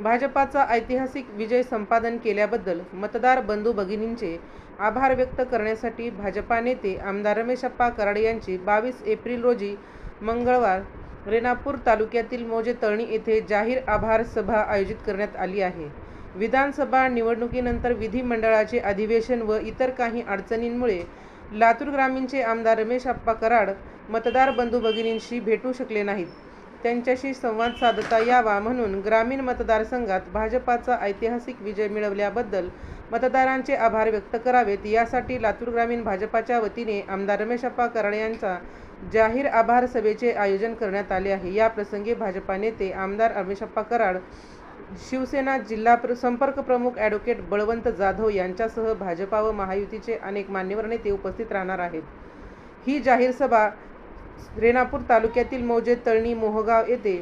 भाजपाचा ऐतिहासिक विजय संपादन केल्याबद्दल मतदार बंधू भगिनींचे आभार व्यक्त करण्यासाठी भाजपा नेते आमदार रमेशप्पा कराड यांची बावीस एप्रिल रोजी मंगळवार रेणापूर तालुक्यातील मोजे तळणी येथे जाहीर आभार सभा आयोजित करण्यात आली आहे. विधानसभा निवडणुकीनंतर विधिमंडळाचे अधिवेशन व इतर काही अडचणींमुळे लातूर ग्रामीणचे आमदार रमेश आप्पा कराड मतदार बंधू भगिनींशी भेटू शकले नाहीत. त्यांच्याशी संवाद साधता यावा म्हणून ग्रामीण मतदारसंघात भाजपाचा ऐतिहासिक विजय मिळवल्याबद्दल मतदारांचे आभार व्यक्त करावेत. यासाठी लातूर ग्रामीण भाजपाच्या वतीने आमदार रमेशप्पा कराड यांचा जाहीर आभार सभेचे आयोजन करण्यात आले आहे. या प्रसंगी भाजपा नेते आमदार रमेशप्पा कराड शिवसेना जिल्हा प्र संपर्क प्रमुख ॲडव्होकेट बळवंत जाधव यांच्यासह भाजपा व महायुतीचे अनेक मान्यवर नेते उपस्थित राहणार आहेत. ही जाहीर सभा रेणापूर तालुक्यातील मौजे तळणी मोहगाव येथे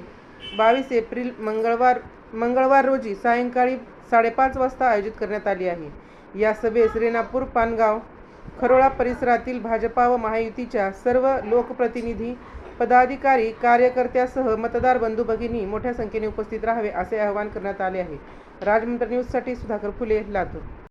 बावीस एप्रिल मंगळवार मंगळवार रोजी सायंकाळी साडेपाच वाजता आयोजित करण्यात आली आहे. या सभेस रेणापूर पानगाव खरोळा परिसरातील भाजपा व महायुतीच्या सर्व लोकप्रतिनिधी पदाधिकारी कार्यकर्त्यासह मतदार बंधू भगिनी मोठ्या संख्येने उपस्थित राहावे असे आवाहन करण्यात आले आहे. राजमंत्र न्यूजसाठी सुधाकर फुले लातूर.